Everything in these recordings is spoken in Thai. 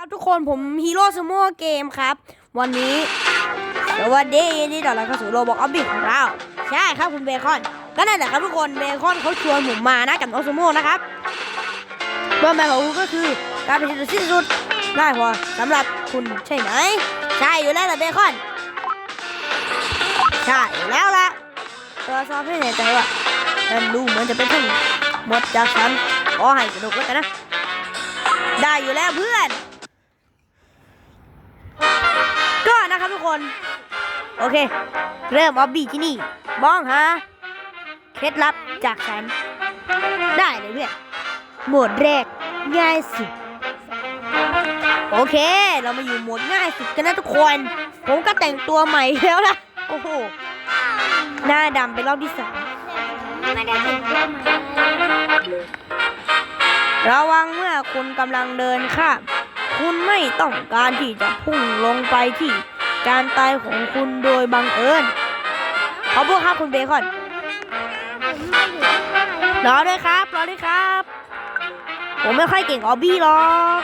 ครับทุกคนผมฮีโร่ซูโม่เกมครับ วันนี้สวัสดีนดีต้อนรับเข้าสู่โรบอกออบบิทของเรา ใช่ครับคุณเบคอน ก็นั่นแหละครับทุกคนเบคอนเขาชวนผมมานะกับน้องซูโม่นะครับเป้าหมายของคุณก็คือการเป็นที่สิ้นสุดได้พอสำหรับคุณใช่ไหม ใช่อยู่แล้วแหละเบคอน ใช่อยู่แล้วละตัวซอฟให้แน่ใจว่านั่นดูเหมือนจะเป็นทั้งหมดจากฉันขอให้สนุกแล้วกันนะ ได้อยู่แล้วเพื่อน นะครับทุกคน โอเค เริ่มออบบี้ที่นี่มองหาเคล็ดลับจากฉัน ได้เลยเพื่อนโหมดแรกง่ายสุด โอเค เรามาอยู่โหมดง่ายสุดกันนะทุกคน ผมก็แต่งตัวใหม่แล้วนะโอ้โห หน้าดำเป็นรอบที่สามระวังเมื่อคุณกำลังเดินข้ามคุณไม่ต้องการที่จะพุ่งลงไปที่ การตายของคุณโดยบังเอิญขอบคุณครับคุณเบคอนรอด้วยครับรอด้วยครับ ผมไม่ค่อยเก่งออบบี้หรอก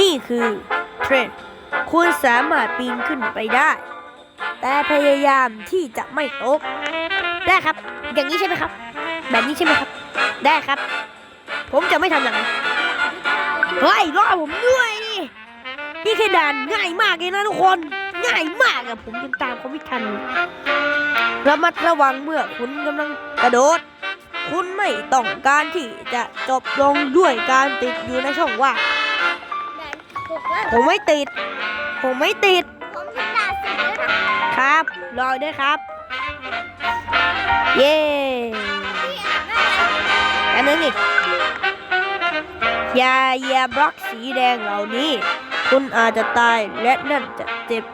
นี่คือเทรนด์คุณสามารถปีนขึ้นไปได้ แต่พยายามที่จะไม่ตกได้ครับ อย่างนี้ใช่ไหมครับ แบบนี้ใช่ไหมครับ ได้ครับ ผมจะไม่ทำอย่างนั้น เฮ้ยรอผมด้วยนี่นี่แค่ด่านง่ายมากเลยนะทุกคน ง่ายมากอะผมยังตามเขาไม่ทันระมัดระวังเมื่อคุณกำลังกระโดด คุณไม่ต้องการที่จะจบลงด้วยการติดอยู่ในช่องว่างแดนหกแล้วผมไม่ติด ผมไม่ติด ผมถึงด่านสิบแล้วนะครับ รอด้วยครับ เย้พี่อ่านได้ไหมอันนึงอีก อย่าเหยียบบล็อกสีแดงเหล่านี้ คุณอาจจะตายและนั่นจะเจ็บ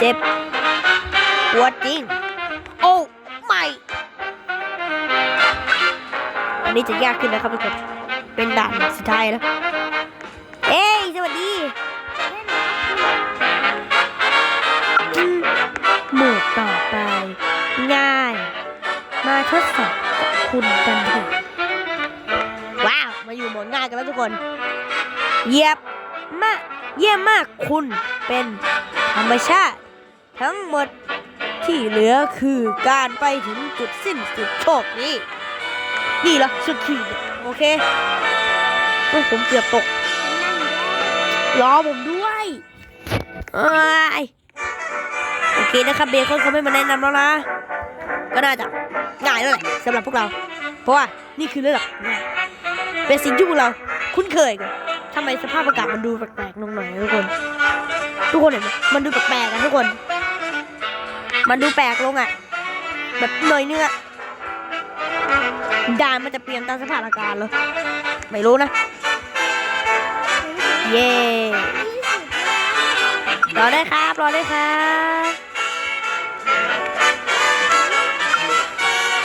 เจ็บปวดจริง โอ้ไม่อันนี้จะยากขึ้นนะครับทุกคนเป็นด่านสุดท้ายแล้ว เอ้ยสวัสดีอืมหมวดต่อไป ง่าย มาทดสอบกับคุณกันเถอะว้าวมา อยู่หมดง่ายกันแล้วทุกคน เยียบมากเยี่ยมมากคุณเป็นธรรมชาติ ทั้งหมดที่เหลือคือการไปถึงจุดสิ้นสุดโชคนี้ นี่เหรอสุดขีดโอเคเฮ้ผมเกือบตกรอผมด้วยเอ้ยโอเคนะครับเบคอนเขาไม่มาแนะนำแล้วนะ ก็น่าจะง่ายแล้วแหละสำหรับพวกเรา เพราะว่านี่คือเระดับง่าย เป็นสิ่งที่พวกเรา คุ้นเคยกันทำไมสภาพอากาศมันดูแปลกๆลงหน่อยทุกคน ทุกคนเห็นไหมมันดูแปลกๆอะทุกคน มันดูแปลกลงอะแบบหน่อยเนึงอด่านมันจะเปลี่ยนตามสภาพอากาศเหรอไม่รู้นะ เย้รอได้ครับรอได้ครับ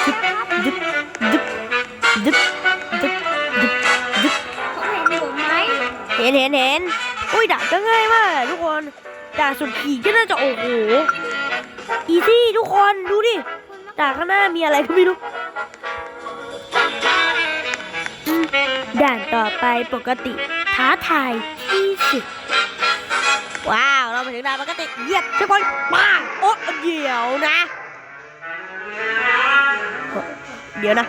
ดึบดึบ ห็นเห็นเห็นอุ้ยด่าก็ง่ายมากทุกคนด่าสุดขี่ก็น่าจะโอ้โหอีซี่ทุกคนดูดิด่าข้างหน้ามีอะไรก็ไม่รู้ด่านต่อไปปกติท้าทายที่สุดว้าวเรามาถึงด่านปกติเยียบทุกคนป้างโอ๊ะเดี๋ยวนะ เดี๋ยวนะ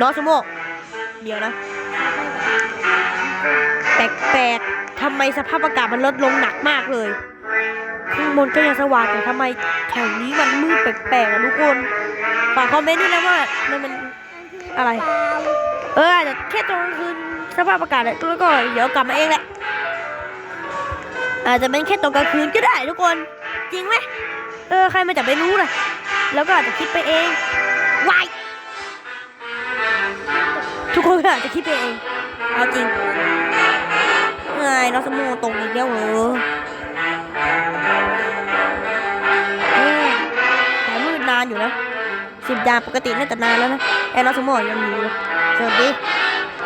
น้องสโมกเดี๋ยวนะ แปลกๆทำไมสภาพอากาศมันลดลงหนักมากเลย ข้างบนก็ยังสว่างแต่ทำไมแถวนี้มันมืดแปลกๆอะทุกคนฝากคอมเมนต์ด้วยนะว่ามันมันอะไร เอออาจจะแค่ตอนกลางคืนสภาพอากาศแหละแล้วก็เดี๋ยวกลับมาเองแหละอาจจะเป็นแค่ตอนกลางคืนก็ได้ทุกคน จริงไหมเออใครมันจะไปรู้ล่ะแล้วก็อาจจะคิดไปเองวายทุกคนอาจจะคิดไปเองเอาจริง ไงน้องสมูตรงอีกแล้วเหรอเอ๊ะแต่มืดนานอยู่นะสิบดาปกติน่าจะนานแล้วนะไอ้น้องสมูยังอยู่เลยสวัสดี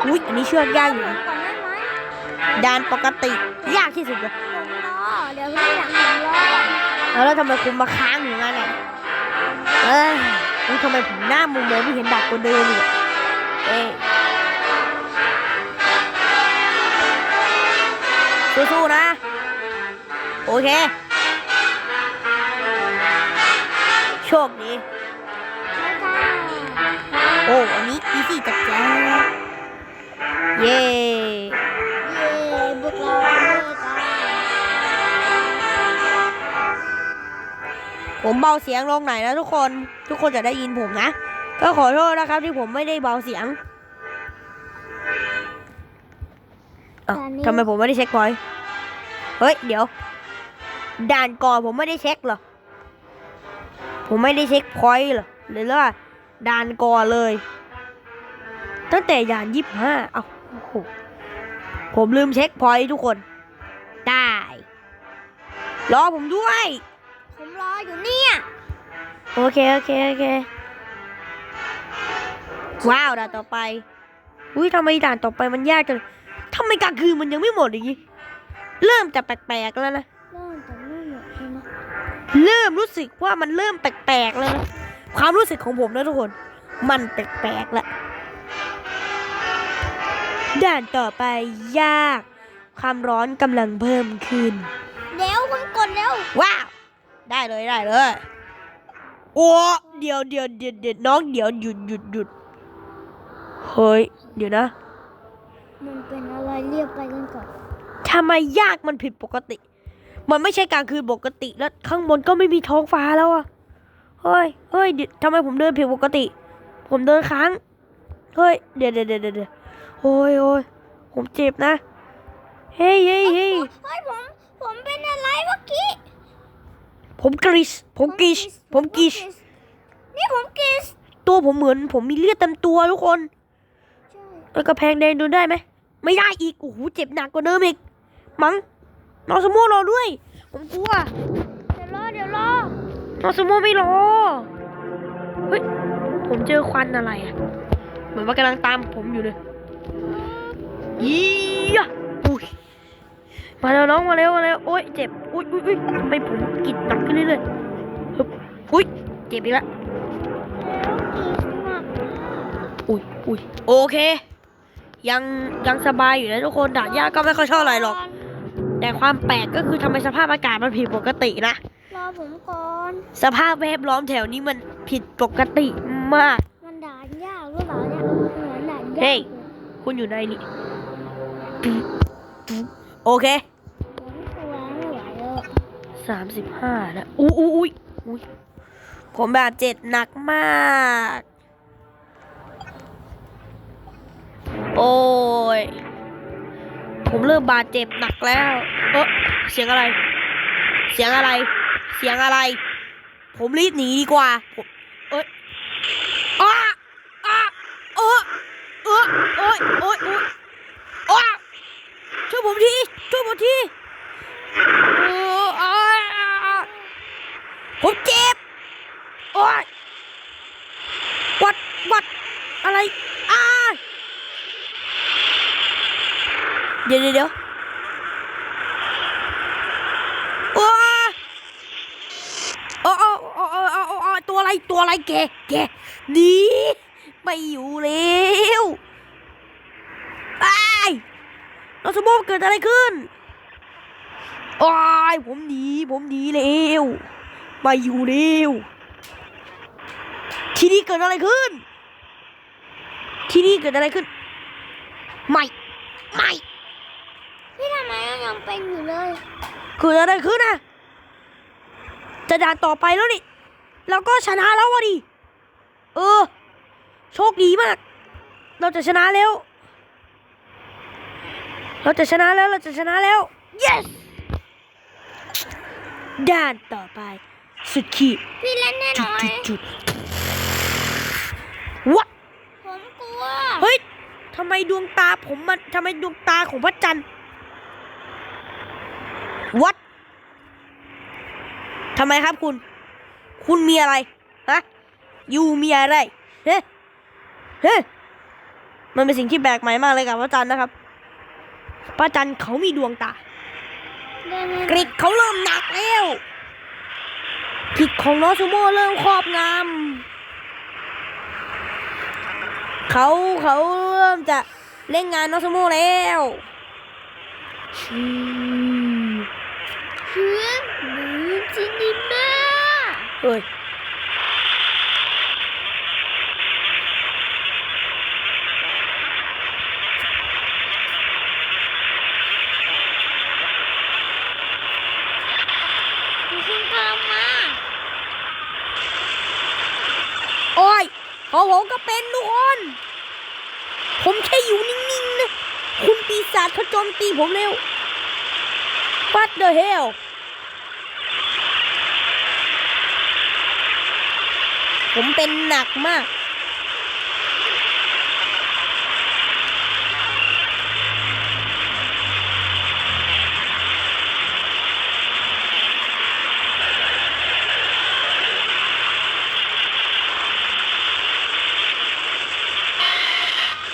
อุ้ยอันนี้เชือกยากอยู่นะก่อนได้ไหมดานปกติยากที่สุดเลยผมรอเดี๋ยวพี่หลังผมรอแล้วทำไมคุณมาค้างอยู่งั้นอะเอ้ยอุ๊ยทำไมผมหน้ามุมมองไม่เห็นดักกว่าเดิมอีกอะเอ๊เค โชคดีแล้วก็โอ้อันนี้อีซี่จัดจ้าเย้เย่บุกเราเลยจ้าผมเบาเสียงลงหน่อยนะทุกคน ทุกคนจะได้ยินผมนะ ก็ขอโทษนะครับที่ผมไม่ได้เบาเสียง ทำไมผมไม่ได้เช็คพอยต์เฮ้ย เดี๋ยว ด่านก่อนผมไม่ได้เช็คเหรอ ผมไม่ได้เช็คพอยต์เหรอหรือว่าด่านก่อนเลย ตั้งแต่ด่านยี่ห้าเอ้าโอ้โหผมลืมเช็คพอยต์ทุกคน ได้ รอผมด้วย ผมรออยู่เนี่ย โอเค โอเค โอเค ว้าว ด่านต่อไป อุ้ยทำไมด่านต่อไปมันยากจัง ทำไมกลางคืนมันยังไม่หมดอย่างงี้ เริ่มจะแปลกๆแล้วนะ เริ่มจะไม่หมดใช่ไหมเริ่มรู้สึกว่ามันเริ่มแปลกๆแล้วนะ ความรู้สึกของผมนะทุกคน มันแปลกๆแล้วด่านต่อไปยาก ความร้อนกำลังเพิ่มขึ้นเดี๋ยวคุณกดเร็ว ว้าว ได้เลยได้เลย โอ้เดี๋ยวเดี๋ยวเดี๋ยวเดี๋ยวน้องเดี๋ยวหยุดหยุดหยุดเฮ้ย เดี๋ยวนะ มันเป็นอะไร เรียบไปกันก่อนทำไมยากมันผิดปกติ มันไม่ใช่กลางคืนปกติแล้วข้างบนก็ไม่มีท้องฟ้าแล้วอะเฮ้ยเฮ้ยเดี๋ยวทำไมผมเดินผิดปกติ ผมเดินค้างเฮ้ยเดี๋ยวเดี๋ยวเดี๋ยวเดี๋ยวโอ้ยโอ้ยผมเจ็บนะเฮ้ยเฮ้ยเฮ้ยเฮ้ยผมผมเป็นอะไรเมื่อกี้ผมกริชผมกริชผมกริชนี่ผมกรีชตัวผมเหมือนผมมีเลือดเต็มตัวทุกคนใช่เออกระแพงแดงโดนได้ไหม ไม่ได้อีก โอ้โห เจ็บหนักกว่าเดิมอีก มั้ง น้องสมโมรอด้วย ผมกลัว เดี๋ยวรอ เดี๋ยวรอ น้องสมโมไม่รอ เฮ้ย ผมเจอควันอะไรอะเหมือนว่ากำลังตามผมอยู่เลยยี่ยะอุ้ย มาแล้วน้องมาเร็วมาเร็วโอ๊ยเจ็บ อุ้ยอุ้ยอุ้ยทำไมผมกรีดหนักขึ้นเรื่อยๆฮึบอุ้ย เจ็บอีกแล้วอุ้ยอุ้ยโอเค ยังยังสบายอยู่นะทุกคนด่านยากก็ไม่ค่อยเท่าไหร่หรอก แต่ความแปลกก็คือทำไมสภาพอากาศมันผิดปกตินะ รอผมก่อน สภาพแวดล้อมแถวนี้มันผิดปกติมาก มันด่านยากหรือเปล่าเนี่ยเหมือนด่านยากเฮ้ยคุณอยู่ในนี่โอเคผมกลัวไม่ไหวแล้วสามสิบห้านะ อุ้ยอุ้ยอุ้ยอุ้ยผมแบบเจ็บหนักมาก โอ้ย ผมเริ่มบาดเจ็บหนักแล้ว เออเสียงอะไร เสียงอะไร เสียงอะไร ผมรีบหนีดีกว่า ผมเอ้ยอ้าอ้าเออเออโอ้ยโอ้ยโอ้ยอ้าช่วยผมที ช่วยผมทีเอออ้าผมเจ็บ โอ้ย วัด วัด อะไร อ้า เดี๋ยวเดี๋ยวเดี๋ยวโอ้ยโอ้โอ้โอ้โอ้โอ้โอ้โอ้ตัวอะไรตัวอะไรแกแกหนีไม่อยู่แล้วไอ้ายเราสมมติเกิดอะไรขึ้นโอ้ยผมหนีผมหนีแล้วไม่อยู่แล้วที่นี่เกิดอะไรขึ้น ที่นี่เกิดอะไรขึ้น ไม่ เป็นอยู่เลยเกิดอะไรขึ้นนะจะด่านต่อไปแล้วนี่เราก็ชนะแล้ววะดิเออ โชคดีมาก เราจะชนะแล้ว เราจะชนะแล้วเราจะชนะแล้ว yes ด่านต่อไป สุดขีดพี่เล่นแน่จุนดอนจุดจุดวะผมกลัว เฮ้ยทำไมดวงตาผมมันทำไมดวงตาของพระจันทร์ วัดทำไมครับคุณ คุณมีอะไร ฮะ ยูมีอะไร เฮ้เฮ้มันเป็นสิ่งที่แปลกใหม่มากเลยกับพระจันทร์นะครับ พระจันทร์เขามีดวงตาเล่นแน่นอนกริดเขาเริ่มหนักแล้วผิดของน้องซูโม่เริ่มครอบงำเขาเขาเริ่มจะเล่นงานน้องซูโม่แล้ว ชื่นเหมือนซินดิเมอร์เฮ้ยคุณกำลังมาโอ้ยของผมก็เป็นทุกคน ผมแค่อยู่นิ่งๆนะ คุณปีศาจเขาโจมตีผมเร็ว What the hell ผมเป็นหนักมาก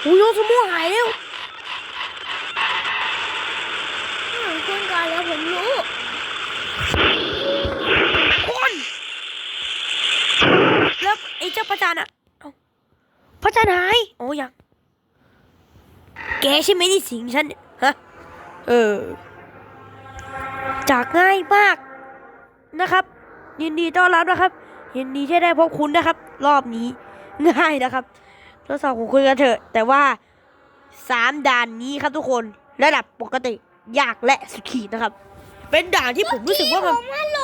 อุ้ยโยสมูหายแล้ว พระจันทร์อะเอ้าพระจันทร์หาย โอ้ยังแกใช่ไหมที่สิงฉันเนี่ยฮะ เออ จากง่ายมากนะครับ ยินดีต้อนรับนะครับ ยินดีที่ได้พบคุณนะครับ รอบนี้ง่ายนะครับทดสอบของคุณกันเถอะ แต่ว่าสามด่านนี้ครับทุกคนระดับปกติยากและสุดขีดนะครับ เป็นด่านที่ผมรู้สึกว่ามันผมฮัลโหล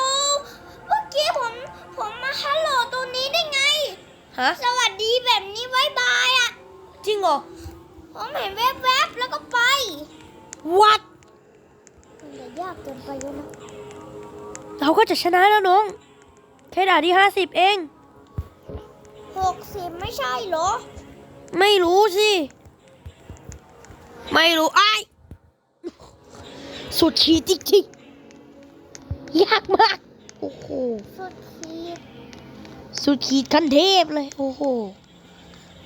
เมื่อกี้ผม ผมมาฮัลโหลตัวนี้ได้ไง ฮะ สวัสดีแบบนี้บายบายอะจริงเหรอผมเห็นแวบๆแล้วก็ไปวัดมันจะยากเกินไปแล้วนะเราก็จะชนะแล้วน้อง แค่ด่านที่ห้าสิบเองหกสิบไม่ใช่เหรอ ไม่รู้สิ ไม่รู้ไอ้ายสุดขีดจริงๆยากมาก โอ้โห สุดขีด สุดขีดคันเทพเลย โอ้โห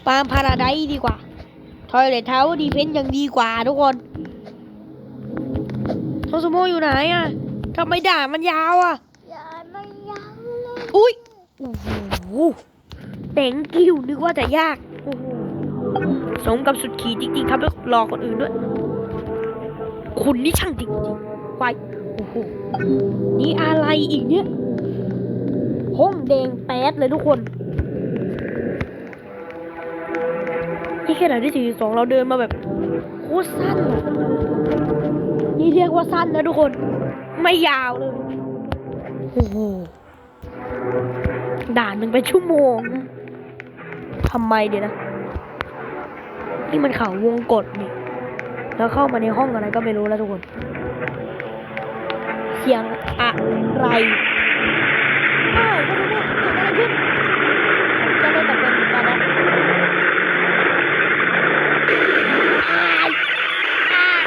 ปาล์มพาราไดซ์ดีกว่า ทอยเลทเท้าดีเพนยังดีกว่าทุกคนโทสโมอยู่ไหนอะทำไมด่านมันยาวอะอย่าไม่ยาวเลยอุ้ยโอ้โหเต็งกิ้วนึกว่าจะยากโอ้โหสมกับสุดขีดจริงๆครับแล้วรอคนอื่นด้วย คุณนี่ช่างจริงๆไวโอ้โหนี่อะไรอีกเนี่ย ห้องแดงแป๊ดเลยทุกคนนี่ขนาดที่สี่สองเราเดินมาแบบโคตรสั้นนี่เรียกว่าสั้นนะทุกคน ไม่ยาวเลยโอ้โหด่านหนึ่งเป็นชั่วโมงทำไมเดี๋ยวนะนี่มันเขาวงกดนี่ แล้วเข้ามาในห้องอะไรก็ไม่รู้แล้วทุกคน เสียงอะไร เอ้ยก็ไม่รู้เกิดอะไรขึ้นผมก็เลยตะโกนเหมือนกันนะอ้ายอ้าย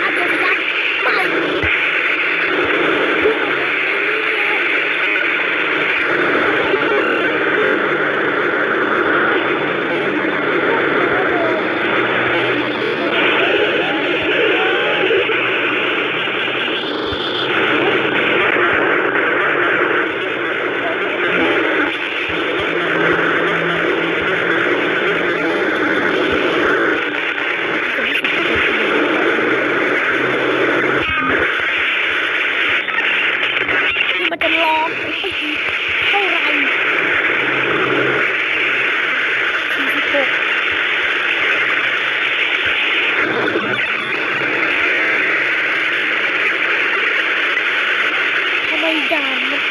อาเจารย์ไม่นี่มันจะร้องไปอีกเท่าไหร่สี่สิบหกทำไมด่านมัน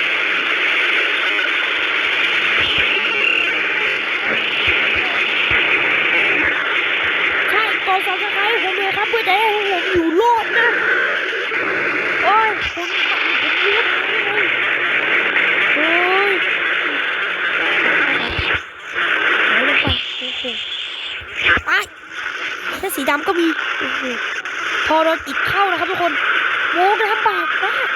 ใช่กดซับสไครต์ผมเลยครับเพื่อจะให้ผมอยู่รอดนะ โอ้ยผมผมเลือดเลยโอ้ยไหลลงไปโอ้โหไปแค่สีดำก็มีโอ้โหพอโดนอิดเข้านะครับทุกคนโว้กันลำบากมาก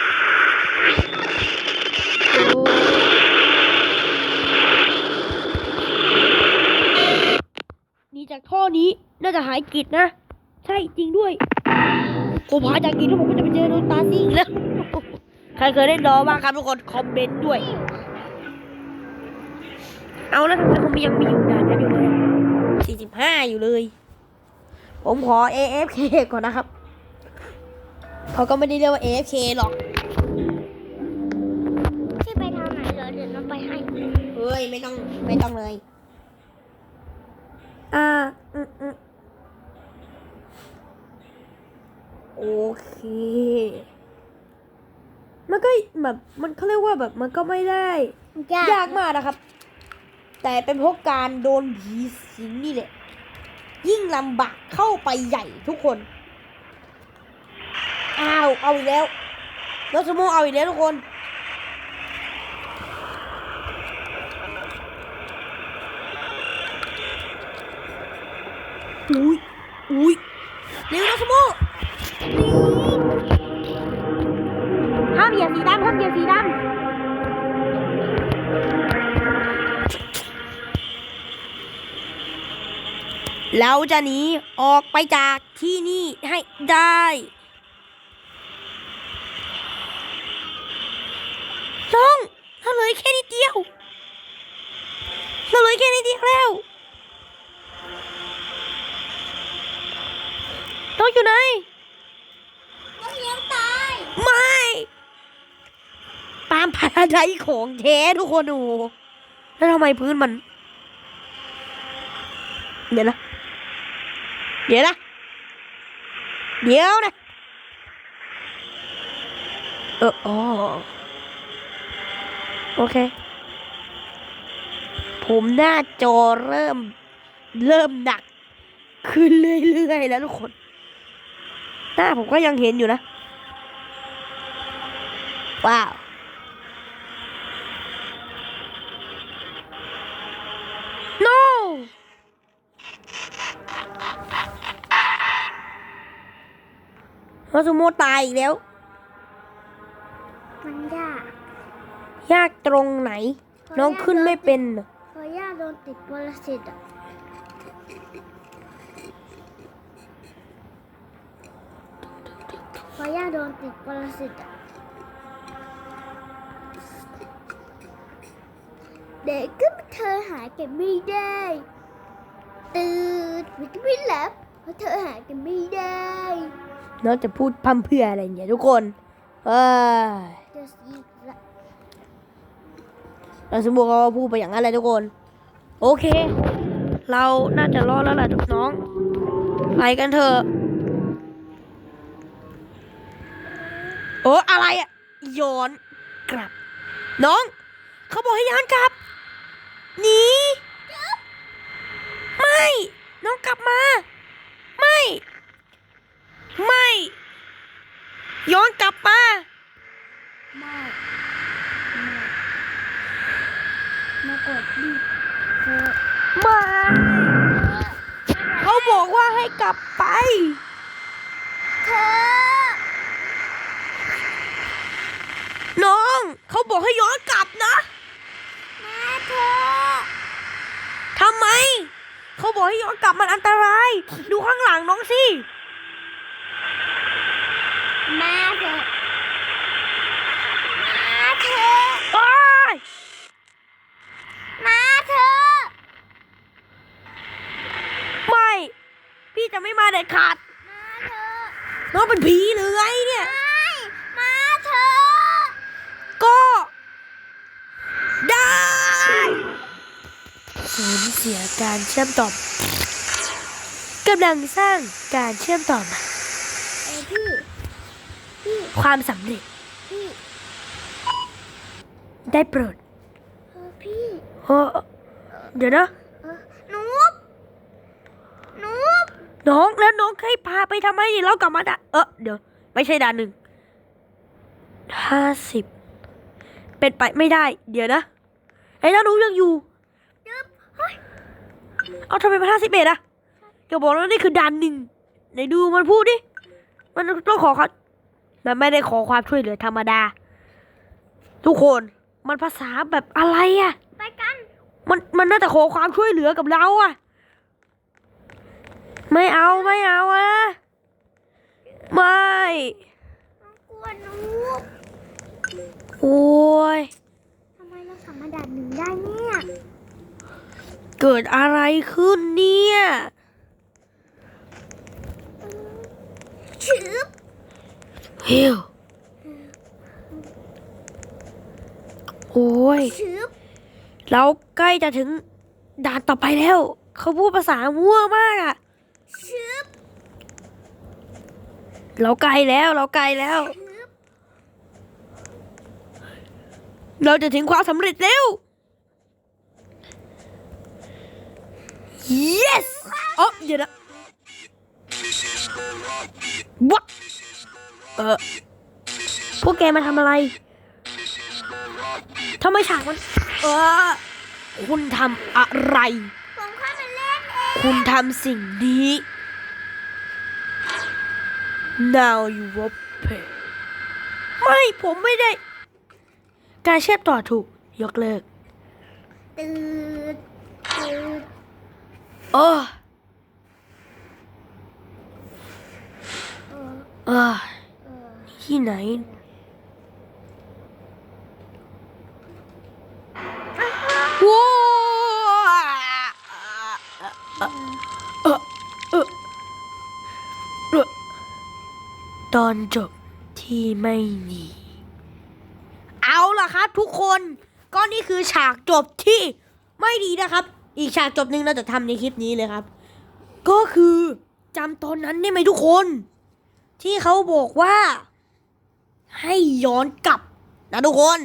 นี่จากท่อนี้น่าจะหายกิดนะ ใช่จริงด้วยผมหาจากกินแล้วผมก็จะไปเจอโดนตาซิ่งแล้ว ใครเคยเล่นดอบ้างครับทุกคนคอมเมนต์ด้วย เอาแล้วทำไมผมยังมีอยู่ด่านนั้นอยู่เลยสี่สิบห้าอยู่เลย ผมขอ AFK ก่อนนะครับเขาก็ไม่ได้เรียกว่า AFK หรอกพี่ไปทางไหนเหรอเดี๋ยวน้องไปให้เฮ้ยไม่ต้องไม่ต้องเลย อ่าอืมอืมโอเค มันก็แบบมันเขาเรียกว่าแบบมันก็ไม่ได้ยากมากนะครับ แต่เป็นเพราะการโดนผีสิงนี่แหละ ยิ่งลำบากเข้าไปใหญ่ทุกคน อ้าว เอาอีกแล้วรถสโมเอาอีกแล้วทุกคนอุ้ยอุ้ยเร็วรถสโมห้าม เหยียบสีดำห้ามเหยียบสีดำเราจะหนีออกไปจากที่นี่ให้ได้น้องเราเหลยแค่นิดเดียวเราเหลยแค่นิดเดียวแล้วน้องอยู่ไหนน้องยังตาย ไม่ ปามพาราไดของแท้ทุกคนโอ้โหแล้วทำไมพื้นมัน เดี๋ยวนะ เดี๋ยวนะ เดี๋ยวนะ เอออ๋อโอเค ผมหน้าจอเริ่ม เริ่มหนัก ขึ้นเรื่อยๆแล้วทุกคน หน้าผมก็ยังเห็นอยู่นะ ว้าว มาซูโมตายอีกแล้ว มันยาก ยากตรงไหน น้องขึ้นไม่เป็นน่ะพอย่าโดนติดปรสิตอะพอย่าโดนติดปรสิตอะเด็กก็เธอหากันไม่ได้ตื่นมันก็ไม่หลับเพราะเธอหากันไม่ได้ น้องจะพูดพั่มเพรื่ออะไรเนี่ยทุกคน เออจะอีกละเราสมบูรณ์ก็พูดไปอย่างนั้นเลยทุกคน โอเค เราน่าจะรอดแล้วล่ะทุกน้องไปกันเถอะ โอ้อะไรอะย้อนกลับ น้อง เขาบอกให้ย้อนกลับหนีไม่ น้องกลับมา ไม่ ไม่ ย้อนกลับมาไม่ไม่มากดดิเธอไม่เขาบอกว่าให้กลับไป เธอ น้อง เขาบอกให้ย้อนกลับนะแม่เธอทำไม เขาบอกให้ย้อนกลับมันอันตราย ดูข้างหลังน้องสิ แม่เธอแม่เธออ้ายแม่เธอไม่ พี่จะไม่มาเด็ดขาดแม่เธอน้องเป็นผีหรือไงเนี่ย ไม่แม่เธอก็ ได้สูญเสียการเชื่อมต่อกำลังสร้างการเชื่อมต่อใหม่ เอ้ยพี่พี่ ความสำเร็จ พี่ได้โปรดเออพี่เออเดี๋ยวนะ เออหนูบหนูบน้องแล้วน้องให้พาไปทำไมนี่เรากลับมาด่าเออเดี๋ยว ไม่ใช่ด่านหนึ่งห้าสิบเป็นไปไม่ได้ เดี๋ยวนะไอ้แล้วหนูยังอยู่จึ๊บเฮ้ยเอาทำไมมาห้าสิบเอ็ดอะอย่าบอกนะว่านี่คือด่านหนึ่งไหนดูมันพูดดิ มันต้องขอควา มมันไม่ได้ขอความช่วยเหลือธรรมดา ทุกคนมันภาษาแบบอะไรอะไปกัน มันมันน่าจะขอความช่วยเหลือกับเราอะไม่เอาไม่เอาอะไม่กลัวหนูบโอ้ยทำไมเราสามารถดับหนึ่งได้เนี่ยเกิดอะไรขึ้นเนี่ย ชืบ เฮิวโอ้ยชืบเราใกล้จะถึงด่านต่อไปแล้ว เขาพูดภาษามั่วมากอะชืบเราไกลแล้วเราไกลแล้วชืบเราจะถึงความสำเร็จแล้ว yes อ๋อเดี๋ยวนะวะ เออพวกแกมาทำอะไรทำไมฉากมัน เออ คุณทำอะไร ผมเข้ามาเล่นเองคุณทำสิ่งนี้ now you will pay ไม่ผมไม่ได้ การเชื่อมต่อถูก ยกเลิกตืดตืดโอ้เออเออเออ ที่ไหน ว้าตอนจบที่ไม่ดีเอาล่ะครับทุกคน ก็นี่คือฉากจบที่ไม่ดีนะครับ อีกฉากจบหนึ่งเราจะทำในคลิปนี้เลยครับ ก็คือจำตอนนั้นได้ไหมทุกคน ที่เขาบอกว่า ให้ย้อนกลับนะทุกคน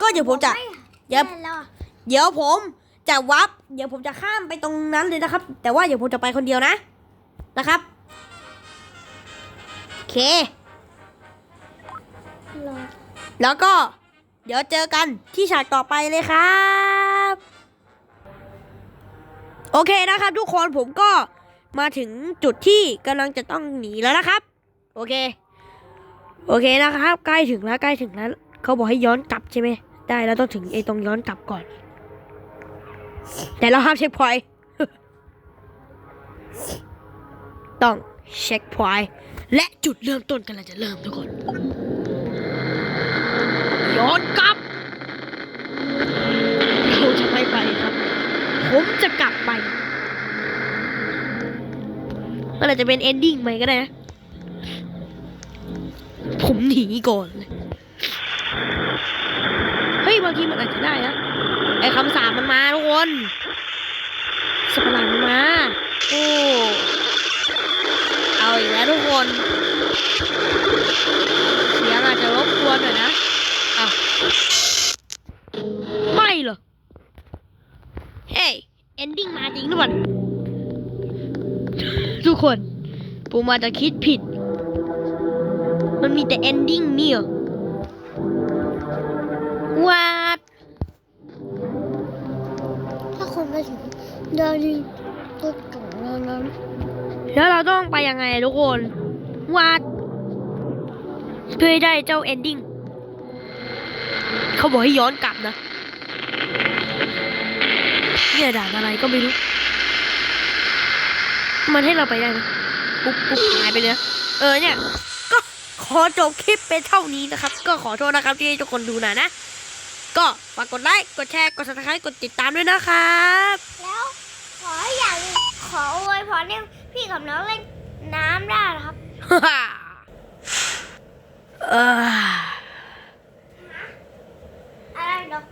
ก็เดี๋ยวผมจะไม่เดี๋ยวเล่นแล้วอะเดี๋ยวผมจะวับเดี๋ยวผมจะข้ามไปตรงนั้นเลยนะครับ แต่ว่าเดี๋ยวผมจะไปคนเดียวนะนะครับโอเครอแล้วก็ เดี๋ยวเจอกันที่ฉากต่อไปเลยครับ โอเคนะครับ ทุกคนผมก็มาถึงจุดที่กำลังจะต้องหนีแล้วนะครับ โอเค โอเคนะครับใกล้ถึงแล้วใกล้ถึงแล้วเขาบอกให้ย้อนกลับใช่ไหมได้แล้วต้องถึงไอ้ตรงย้อนกลับก่อน แต่เราห้ามเช็คพอยต์ต้องเช็คพอยต์และจุดเริ่มต้นกันเราจะเริ่มทุกคน ย้อนกลับเราจะไม่ไปครับ ผมจะกลับไปมันอาจจะเป็นเอนดิ้งใหม่ก็ได้นะ ผมหนีก่อนเลย เฮ้ยบางทีมันอาจจะได้นะไอ้คำสาปมันมาทุกคนสตว์ปาร์ลาดมันมา โอ้ เอาอีกแล้วทุกคน เสียงอาจจะรบกวนหน่อยนะอ้าวไม่เหรอ เฮ้ย เอนดิ้งมาจริงหรือเปล่าทุกคนผมาจะคิดผิด มันมีแต่เอนดิ้งนี่เหรอวัดถ้าคนไปถึงเดินนี่ก็ถึงแล้วนะแล้วเราต้องไปยังไงทุกคนวัดเพื่อให้ได้เจ้าเอนดิ้งเขาบอกให้ย้อนกลับนะเนี่ยด่านอะไรก็ไม่รู้ มันให้เราไปได้นะปุ๊บปุ๊บหายไปเลยนะเออเนี่ยก็ ขอจบคลิปไปเท่านี้นะครับ ก็ขอโทษนะครับที่ทุกคนดูนะนะ ก็ฝากกดไลค์ กดแชร์ กด subscribe กดติดตามด้วยนะครับ แล้วขออย่างขออวยพรให้พี่กับน้องเล่นน้ำได้นะครับ เอออะไรเนาะ